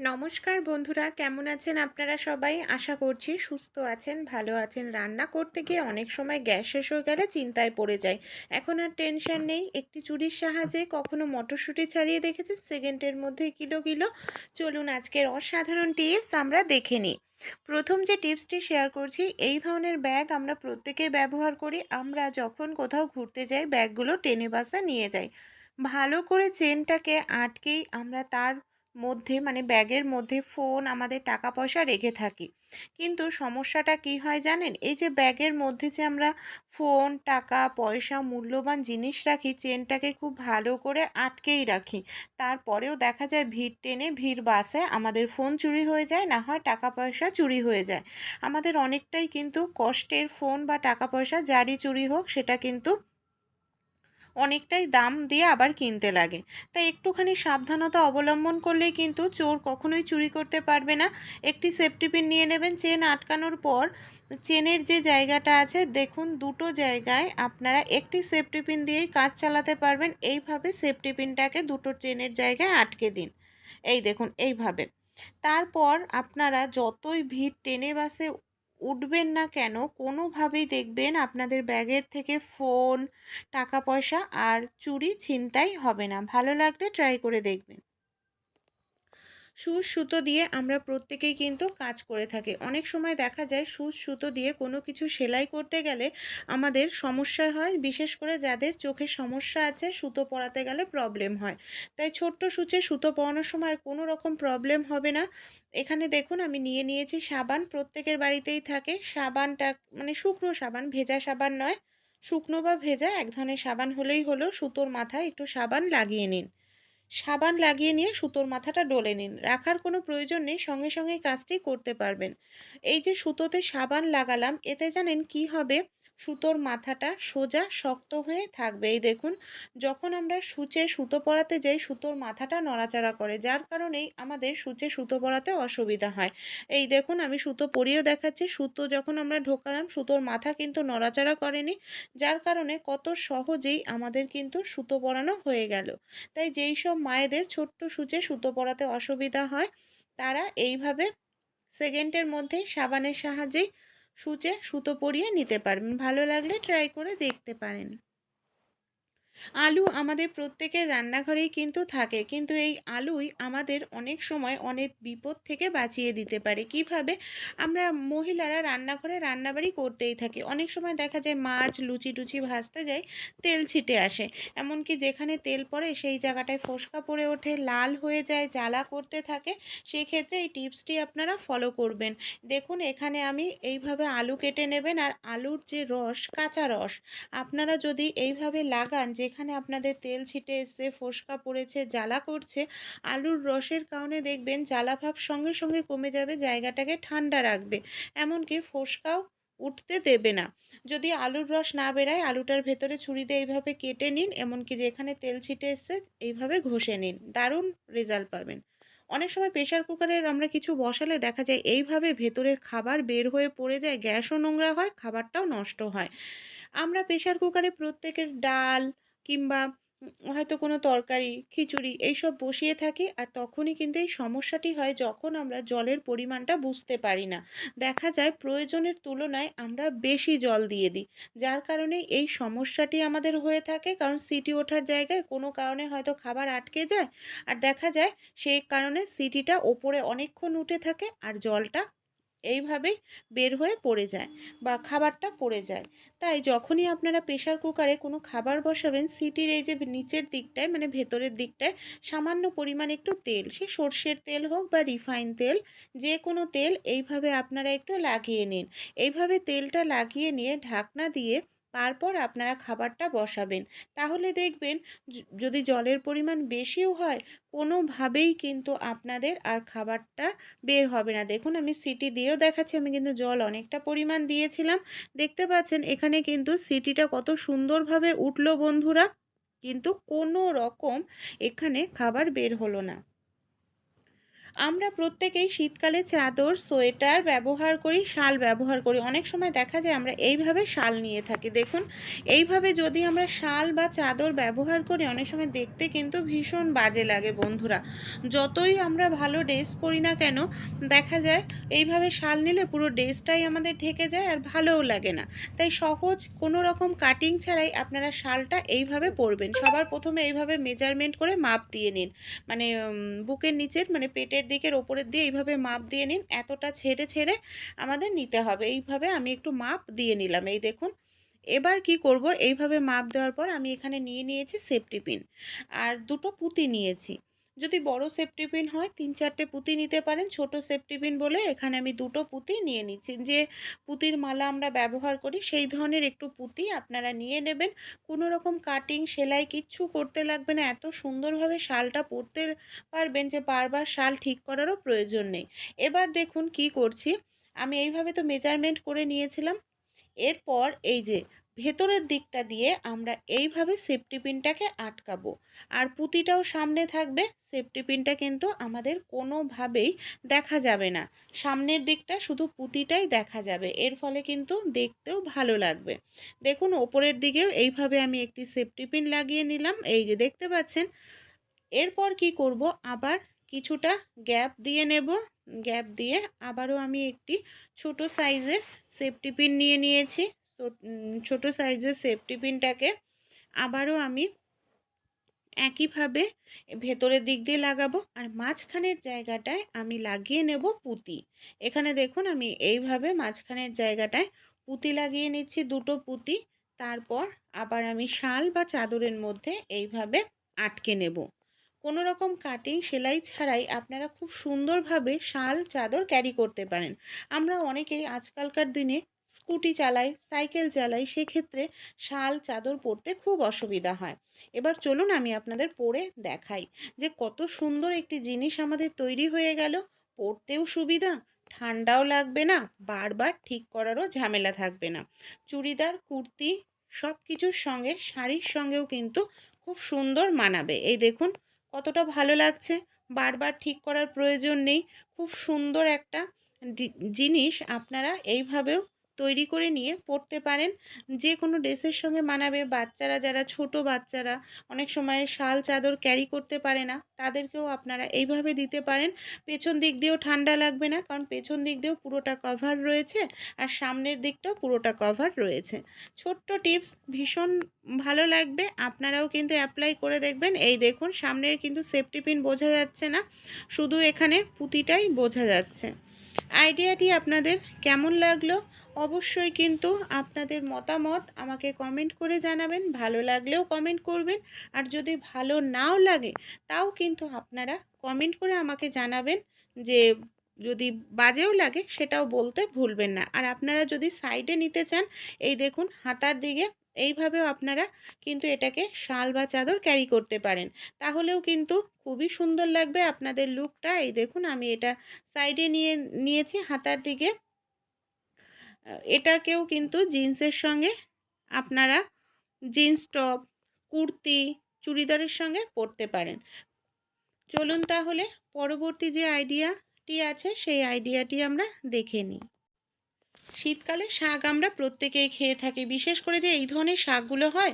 নমস্কার বন্ধুরা, কেমন আছেন আপনারা সবাই? আশা করছি সুস্থ আছেন, ভালো আছেন। রান্না করতে গিয়ে অনেক সময় গ্যাস শেষ হয়ে গেলে চিন্তায় পড়ে যায় এখন আর টেনশন নেই, একটি চুরির সাহায্যে কখনো মটরশুঁটি ছাড়িয়ে দেখেছি, সেকেন্ডের মধ্যে কিলো কিলো। চলুন আজকের অসাধারণ টিপস আমরা দেখে নিই। প্রথম যে টিপসটি শেয়ার করছি, এই ধরনের ব্যাগ আমরা প্রত্যেকেই ব্যবহার করি। আমরা যখন কোথাও ঘুরতে যাই, ব্যাগগুলো টেনে বাসা নিয়ে যাই। ভালো করে চেনটাকে আটকেই আমরা তার মধ্যে মানে ব্যাগের মধ্যে ফোন আমাদের টাকা পয়সা রেখে থাকি। কিন্তু সমস্যাটা কি হয় জানেন? এই যে ব্যাগের মধ্যে যে আমরা ফোন টাকা, পয়সা, মূল্যবান জিনিস রাখি, চেনটাকে খুব ভালো করে আটকেই রাখি। তারপরেও দেখা যায় ভিড় টেনে ভিড় বাসে আমাদের ফোন চুরি হয়ে যায়, না হয় টাকা পয়সা চুরি হয়ে যায়। আমাদের অনেকটাই কিন্তু কষ্টের ফোন বা টাকা পয়সা যারই চুরি হোক, সেটা কিন্তু অনেকটাই দাম দিয়ে আবার কিনতে লাগে। তাই একটুখানি সাবধানতা অবলম্বন করলেই কিন্তু চোর কখনোই চুরি করতে পারবে না। একটি সেফটি পিন নিয়ে নেবেন, চেন আটকানোর পর চেনের যে জায়গাটা আছে, দেখুন দুটো জায়গায় আপনারা একটি সেফটি পিন দিয়েই কাজ চালাতে পারবেন। এইভাবে সেফটি পিনটাকে দুটো চেনের জায়গায় আটকে দিন। এই দেখুন, এইভাবে। তারপর আপনারা যতই ভিড় টেনে বাসে উঠবেন না কেন? কোনোভাবেই দেখবেন আপনাদের ব্যাগের থেকে ফোন টাকা পয়সা আর চুরি ছিনতাই হবে না। ভালো লাগলে ট্রাই করে দেখবেন। সুচ সুতো দিয়ে আমরা প্রত্যেকেই কিন্তু কাজ করে থাকি। অনেক সময় দেখা যায় সুচ সুতো দিয়ে কোনো কিছু সেলাই করতে গেলে আমাদের সমস্যা হয়, বিশেষ করে যাদের চোখের সমস্যা আছে, সুতো পরাতে গেলে প্রবলেম হয়। তাই ছোট্ট সূচে সুতো পরানোর সময় কোনো রকম প্রবলেম হবে না। এখানে দেখুন, আমি নিয়ে নিয়েছি সাবান, প্রত্যেকের বাড়িতেই থাকে। সাবানটা মানে শুকনো সাবান, ভেজা সাবান নয়। শুকনো বা ভেজা, এক ধরনের সাবান হলেই হলো সুতোর মাথায় একটু সাবান লাগিয়ে নিন। সাবান লাগিয়ে নিয়ে সুতোর মাথাটা ডলে নিন। রাখার কোনো প্রয়োজন নেই, সঙ্গে সঙ্গে কাজটি করতে পারবেন। এই যে সুতোতে সাবান লাগালাম, এতে জানেন কি হবে? সুতোর মাথাটা সোজা শক্ত হয়ে থাকবে। এই দেখুন, যখন আমরা সূচে সুতো পরাতে যাই, সুতোর মাথাটা নড়াচড়া করে, যার কারণেই আমাদের সূচে সুতো পরাতে অসুবিধা হয়। এই দেখুন, আমি সুতো পরিয়েও দেখাচ্ছি। সুতো যখন আমরা ঢোকালাম, সুতোর মাথা কিন্তু নড়াচড়া করেনি, যার কারণে কত সহজেই আমাদের কিন্তু সুতো পরানো হয়ে গেল। তাই যেই সব মায়েদের ছোট্ট সূচে সুতো পরাতে অসুবিধা হয়, তারা এইভাবে সেকেন্ডের মধ্যেই সাবানের সাহায্যেই সূচে সুতো পরিয়ে নিতে পারবেন। ভালো লাগলে ট্রাই করে দেখতে পারেন। আলু আমাদের প্রত্যেকের রান্নাঘরেই কিন্তু থাকে। কিন্তু এই আলুই আমাদের অনেক সময় অনেক বিপদ থেকে বাঁচিয়ে দিতে পারে। কীভাবে? আমরা মহিলারা রান্নাঘরে রান্নাবাড়ি করতেই থাকি। অনেক সময় দেখা যায় মাছ লুচি টুচি ভাজতে যাই, তেল ছিটে আসে। এমনকি যেখানে তেল পড়ে সেই জায়গাটায় ফোসকা পড়ে ওঠে, লাল হয়ে যায়, জ্বালা করতে থাকে। সেক্ষেত্রে এই টিপসটি আপনারা ফলো করবেন। দেখুন, এখানে আমি এইভাবে আলু কেটে নেবেন আর আলুর যে রস, কাঁচা রস, আপনারা যদি এইভাবে লাগান যেখানে আপনাদের তেল ছিটে এসে ফোসকা পড়েছে, জ্বালা করছে, আলুর রসের কারণে দেখবেন জ্বালা ভাব সঙ্গে সঙ্গে কমে যাবে, জায়গাটাকে ঠান্ডা রাখবে। এমনকি ফোসকাও উঠতে দেবে না। যদি আলুর রস না বেরায়, আলুটার ভেতরে ছুরি দিয়ে এইভাবে কেটে নিন, এমনকি যেখানে তেল ছিটে এসছে, এইভাবে ঘষে নিন। দারুণ রেজাল্ট পাবেন। অনেক সময় প্রেশার কুকারের আমরা কিছু বসালে দেখা যায় এইভাবে ভেতরের খাবার বের হয়ে পড়ে যায়, গ্যাসও নোংরা হয়, খাবারটাও নষ্ট হয়। আমরা প্রেশার কুকারে প্রত্যেকের ডাল কিংবা হয়তো কোনো তরকারি, খিচুড়ি এইসব বসিয়ে থাকি আর তখনই কিন্তু এই সমস্যাটি হয় যখন আমরা জলের পরিমাণটা বুঝতে পারি না। দেখা যায় প্রয়োজনের তুলনায় আমরা বেশি জল দিয়ে দিই, যার কারণে এই সমস্যাটি আমাদের হয়ে থাকে কারণ সিটি ওঠার জায়গায় কোনো কারণে হয়তো খাবার আটকে যায়। আর দেখা যায় সেই কারণে সিটিটা ওপরে অনেকক্ষণ উঠে থাকে আর জলটা এইভাবেই বের হয়ে পড়ে যায় বা খাবারটা পড়ে যায়। তাই যখনই আপনারা প্রেশার কুকারে কোনো খাবার বসাবেন, সিটির এই যে নিচের দিকটায় মানে ভেতরের দিকটায় সামান্য পরিমাণ একটু তেল, সে সর্ষের তেল হোক বা রিফাইন তেল যে কোনো তেল এইভাবে আপনারা একটু লাগিয়ে নিন। এইভাবে তেলটা লাগিয়ে নিয়ে ঢাকনা দিয়ে তারপর আপনারা খাবারটা বসাবেন। তাহলে দেখবেন যদি জলের পরিমাণ বেশিও হয়, কোনোভাবেই কিন্তু আপনাদের আর খাবারটা বের হবে না। দেখুন, আমি সিটি দিয়েও দেখাচ্ছি, আমি কিন্তু জল অনেকটা পরিমাণ দিয়েছিলাম। দেখতে পাচ্ছেন, এখানে কিন্তু সিটিটা কত সুন্দরভাবে উঠল বন্ধুরা। কিন্তু কোনো রকম এখানে খাবার বের হলো না। আমরা প্রত্যেকেই শীতকালে চাদর, সোয়েটার ব্যবহার করি, শাল ব্যবহার করি। অনেক সময় দেখা যায় আমরা এইভাবে শাল নিয়ে থাকি। দেখুন, এইভাবে যদি আমরা শাল বা চাদর ব্যবহার করি, অনেক সময় দেখতে কিন্তু ভীষণ বাজে লাগে বন্ধুরা। যতই আমরা ভালো ড্রেস পরি না কেন, দেখা যায় এইভাবে শাল নিলে পুরো ড্রেসটাই আমাদের ঢেকে যায় আর ভালোও লাগে না। তাই সহজ কোনো রকম কাটিং ছাড়াই আপনারা শালটা এইভাবে পরবেন। সবার প্রথমে এইভাবে মেজারমেন্ট করে মাপ দিয়ে নিন। মানে বুকের নিচের মানে পেটের দিকের ওপরের দিয়ে এইভাবে মাপ দিয়ে নিন, এতটা ছেড়ে ছেড়ে আমাদের নিতে হবে। এইভাবে আমি একটু মাপ দিয়ে নিলাম, এই দেখুন। এবার কি করব? এইভাবে মাপ দেওয়ার পর আমি এখানে নিয়ে নিয়েছি সেফটি পিন আর দুটো পুঁতি নিয়েছি। যদি বড় সেফটি পিন হয়, তিন চারটে পুঁতি নিতে পারেন। ছোট সেফটি পিন বলে এখানে আমি দুটো পুঁতি নিয়ে নিচ্ছি। যে পুঁতির মালা আমরা ব্যবহার করি, সেই ধরনের একটু পুঁতি আপনারা নিয়ে নেবেন। কোনো রকম কাটিং সেলাই কিচ্ছু করতে লাগবে না। এত সুন্দরভাবে শালটা পরতে পারবেন যে বারবার শাল ঠিক করারও প্রয়োজন নেই। এবার দেখুন কি করছি। আমি এইভাবে তো মেজারমেন্ট করে নিয়েছিলাম। এরপর এই যে ভেতরের দিকটা দিয়ে আমরা এইভাবে সেফটি পিনটাকে আটকাবো। আর পুঁতিটাও সামনে থাকবে সেফটি পিনটা কিন্তু আমাদের কোনোভাবেই দেখা যাবে না। সামনের দিকটা শুধু পুঁতিটাই দেখা যাবে, এর ফলে কিন্তু দেখতেও ভালো লাগবে। দেখুন, ওপরের দিকেও এইভাবে আমি একটি সেফটি পিন লাগিয়ে নিলাম। এই যে দেখতে পাচ্ছেন, এরপর কি করব? আবার কিছুটা গ্যাপ দিয়ে নেব। গ্যাপ দিয়ে আবারও আমি একটি ছোট সাইজের সেফটি পিন নিয়ে নিয়েছি। ছোট সাইজের সেফটি পিনটাকে আবারও আমি একইভাবে ভেতরের দিক দিয়ে লাগাবো আর মাঝখানের জায়গাটায় আমি লাগিয়ে নেব পুঁতি। এখানে দেখুন আমি এইভাবে মাঝখানের জায়গাটায় পুঁতি লাগিয়ে নিচ্ছি, দুটো পুঁতি। তারপর আবার আমি শাল বা চাদরের মধ্যে এইভাবে আটকে নেব। কোনো রকম কাটিং সেলাই ছাড়াই আপনারা খুব সুন্দরভাবে শাল চাদর ক্যারি করতে পারেন। আমরা অনেকেই আজকালকার দিনে স্কুটি চালাই সাইকেল চালাই, সেক্ষেত্রে শাল চাদর পরতে খুব অসুবিধা হয়। এবার চলুন আমি আপনাদের পরে দেখাই যে কত সুন্দর একটি জিনিস আমাদের তৈরি হয়ে গেল। পরতেও সুবিধা, ঠান্ডাও লাগবে না, বারবার ঠিক করারও ঝামেলা থাকবে না। চুড়িদার, কুর্তি সব কিছুর সঙ্গে, শাড়ির সঙ্গেও কিন্তু খুব সুন্দর মানাবে। এই দেখুন কতটা ভালো লাগছে? বারবার ঠিক করার প্রয়োজন নেই। খুব সুন্দর একটা জিনিস আপনারা এইভাবেও তৈরি করে নিয়ে পরতে পারেন। যে কোনো ড্রেসের সঙ্গে মানাবে। বাচ্চারা যারা ছোট বাচ্চারা অনেক সময় শাল চাদর ক্যারি করতে পারে না, তাদেরকেও আপনারা এইভাবে দিতে পারেন। পেছন দিক দিয়েও ঠান্ডা লাগবে না, কারণ পেছন দিক দিয়েও পুরোটা কভার রয়েছে আর সামনের দিকটাও পুরোটা কভার রয়েছে। ছোট্ট টিপস ভীষণ ভালো লাগবে। আপনারাও কিন্তু অ্যাপ্লাই করে দেখবেন। এই দেখুন, সামনের কিন্তু সেফটি পিন বোঝা যাচ্ছে না, শুধু এখানে পুঁতিটাই বোঝা যাচ্ছে। আইডিয়াটি আপনাদের কেমন লাগল? অবশ্যই কিন্তু আপনাদের মতামত আমাকে কমেন্ট করে জানাবেন। ভালো লাগলেও কমেন্ট করবেন। আর যদি ভালো নাও লাগে, তাও কিন্তু আপনারা কমেন্ট করে আমাকে জানাবেন যে যদি বাজেও লাগে, সেটাও বলতে ভুলবেন না। আর আপনারা যদি সাইডে নিতে চান, এই দেখুন হাতার দিকে, এইভাবেও আপনারা কিন্তু এটাকে শাল বা চাদর ক্যারি করতে পারেন। তাহলেও কিন্তু খুবই সুন্দর লাগবে আপনাদের লুকটা এই দেখুন আমি এটা সাইডে নিয়ে, নিয়েছি হাতার দিকে। এটাকেও কিন্তু জিন্সের সঙ্গে আপনারা জিন্স টপ, কুর্তি, চুড়িদারের সঙ্গে পরতে পারেন। চলুন তাহলে পরবর্তী যে আইডিয়াটি আছে, সেই আইডিয়াটি আমরা দেখে নিই। শীতকালে শাক আমরা প্রত্যেকেই খেয়ে থাকি। বিশেষ করে যে এই ধরনের শাকগুলো হয়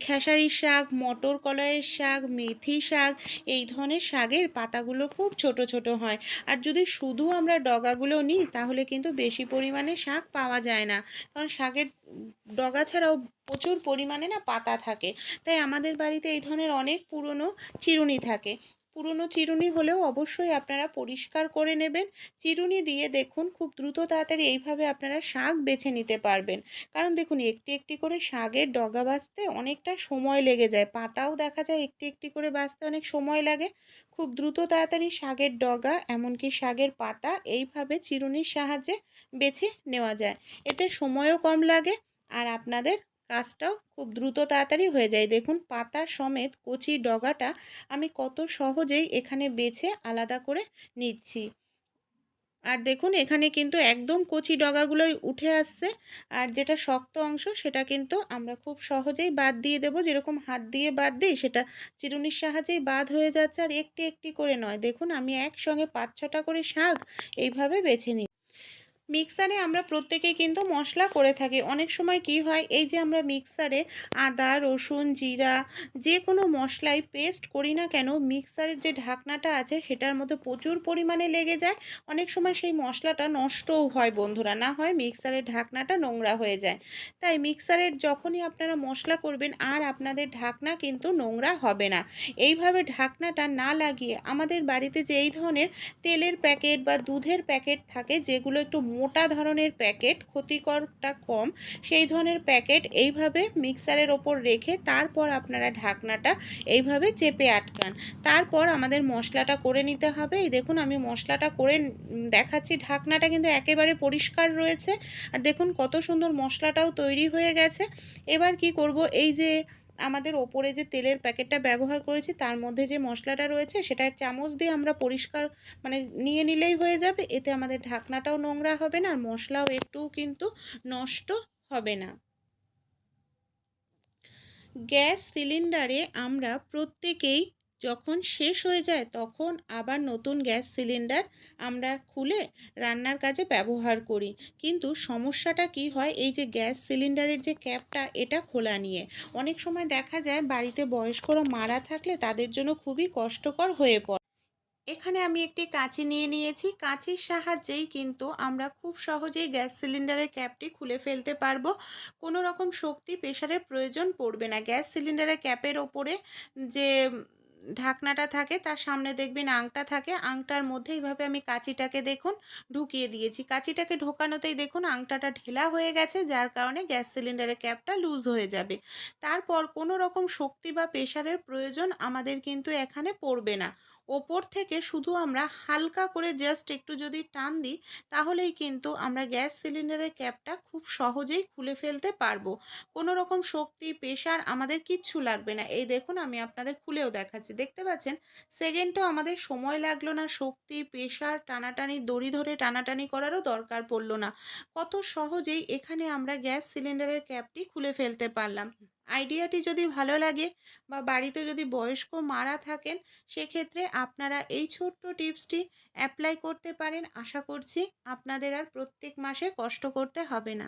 খেসারির শাক, মটর কলাইয়ের শাক, মেথি শাক, এই ধরনের শাকের পাতাগুলো খুব ছোট ছোট হয়। আর যদি শুধু আমরা ডগাগুলো নিই, তাহলে কিন্তু বেশি পরিমাণে শাক পাওয়া যায় না। কারণ শাকের ডগা ছাড়াও প্রচুর পরিমাণে না পাতা থাকে। তাই আমাদের বাড়িতে এই ধরনের অনেক পুরনো চিরুনি থাকে। পুরনো চিরুনি হলেও অবশ্যই আপনারা পরিষ্কার করে নেবেন। চিরুনি দিয়ে দেখুন খুব দ্রুত তাড়াতাড়ি এইভাবে আপনারা শাক বেছে নিতে পারবেন। কারণ দেখুন একটি একটি করে শাকের ডগা বাছতে অনেকটা সময় লেগে যায়। পাতাও দেখা যায় একটি একটি করে বাছতে অনেক সময় লাগে। খুব দ্রুত তাড়াতাড়ি শাকের ডগা এমনকি শাকের পাতা এইভাবে চিরুনির সাহায্যে বেছে নেওয়া যায়। এতে সময়ও কম লাগে আর আপনাদের কাজটাও খুব দ্রুত তাড়াতাড়ি হয়ে যায়। দেখুন, পাতা সমেত কচি ডগাটা আমি কত সহজেই এখানে বেছে আলাদা করে নিচ্ছি। আর দেখুন, এখানে কিন্তু একদম কচি ডগাগুলোই উঠে আসছে। আর যেটা শক্ত অংশ, সেটা কিন্তু আমরা খুব সহজেই বাদ দিয়ে দেবো। যেরকম হাত দিয়ে বাদ দিই, সেটা চিরুনির সাহায্যেই বাদ হয়ে যাচ্ছে। আর একটি একটি করে নয়। দেখুন, আমি একসঙ্গে পাঁচ ছটা করে শাক এইভাবে বেছে নিই মিক্সারে আমরা প্রত্যেকেই কিন্তু মশলা করে থাকি। অনেক সময় কি হয়, এই যে আমরা মিক্সারে আদা, রসুন, জিরা যে কোনো মশলাই পেস্ট করি না কেন, মিক্সারের যে ঢাকনাটা আছে সেটার মধ্যে প্রচুর পরিমাণে লেগে যায়। অনেক সময় সেই মশলাটা নষ্টও হয় বন্ধুরা, না হয় মিক্সারের ঢাকনাটা নোংরা হয়ে যায়। তাই মিক্সারের যখনই আপনারা মশলা করবেন আর আপনাদের ঢাকনা কিন্তু নোংরা হবে না। এইভাবে ঢাকনাটা না লাগিয়ে আমাদের বাড়িতে যে এই ধরনের তেলের প্যাকেট বা দুধের প্যাকেট থাকে, যেগুলো একটু মোটা ধরনের প্যাকেট, ক্ষতিকরটা কম, সেই ধরনের প্যাকেট এইভাবে মিক্সারের ওপর রেখে তারপর আপনারা ঢাকনাটা এইভাবে চেপে আটকান। তারপর আমাদের মশলাটা করে নিতে হবে। এই দেখুন, আমি মশলাটা করে দেখাচ্ছি। ঢাকনাটা কিন্তু একেবারে পরিষ্কার রয়েছে। আর দেখুন, কত সুন্দর মশলাটাও তৈরি হয়ে গেছে। এবার কি করব? এই যে আমাদের ওপরে যে তেলের প্যাকেটটা ব্যবহার করেছি, তার মধ্যে যে মশলাটা রয়েছে সেটা চামচ দিয়ে আমরা পরিষ্কার মানে নিয়ে নিলেই হয়ে যাবে। এতে আমাদের ঢাকনাটাও নোংরা হবে না, আর মশলাও একটুও কিন্তু নষ্ট হবে না। গ্যাস সিলিন্ডারে আমরা প্রত্যেকেই যখন শেষ হয়ে যায় তখন আবার নতুন গ্যাস সিলিন্ডার আমরা খুলে রান্নার কাজে ব্যবহার করি। কিন্তু সমস্যাটা কি হয়? এই যে গ্যাস সিলিন্ডারের যে ক্যাপটা, এটা খোলা নিয়ে। অনেক সময় দেখা যায় বাড়িতে বয়স্করা মারা থাকলে তাদের জন্য খুবই কষ্টকর হয়ে পড়ে। এখানে আমি একটি কাঁচি নিয়ে নিয়েছি। কাঁচির সাহায্যেই কিন্তু আমরা খুব সহজেই গ্যাস সিলিন্ডারের ক্যাপটি খুলে ফেলতে পারব। কোনো রকম শক্তি প্রেশারের প্রয়োজন পড়বে না। গ্যাস সিলিন্ডারের ক্যাপের ওপরে যে ঢাকনাটা থাকে, তার সামনে দেখবেন আংটা থাকে। আংটার মধ্যে এইভাবে আমি কাঁচিটাকে দেখুন ঢুকিয়ে দিয়েছি। কাঁচিটাকে ঢোকানোতেই দেখুন আংটাটা ঢেলা হয়ে গেছে, যার কারণে গ্যাস সিলিন্ডারের ক্যাপটা লুজ হয়ে যাবে। তারপর কোনো রকম শক্তি বা প্রেশারের প্রয়োজন আমাদের কিন্তু এখানে পড়বে না। ওপর থেকে শুধু আমরা হালকা করে জাস্ট একটু যদি টান দিই, তাহলেই কিন্তু আমরা গ্যাস সিলিন্ডারের ক্যাপটা খুব সহজেই খুলে ফেলতে পারব। কোনো রকম শক্তি প্রেশার আমাদের কিচ্ছু লাগবে না। এই দেখুন, আমি আপনাদের খুলেও দেখাচ্ছি। দেখতে পাচ্ছেন? সেকেন্ডও আমাদের সময় লাগল না, শক্তি প্রেশার টানাটানি, দড়ি ধরে টানাটানি করারও দরকার পড়ল না। কত সহজেই এখানে আমরা গ্যাস সিলিন্ডারের ক্যাপটি খুলে ফেলতে পারলাম। আইডিয়াটি যদি ভালো লাগে বা বাড়িতে যদি বয়স্ক মারা থাকেন, সেক্ষেত্রে আপনারা এই ছোট্ট টিপসটি অ্যাপ্লাই করতে পারেন। আশা করছি আপনাদের আর প্রত্যেক মাসে কষ্ট করতে হবে না।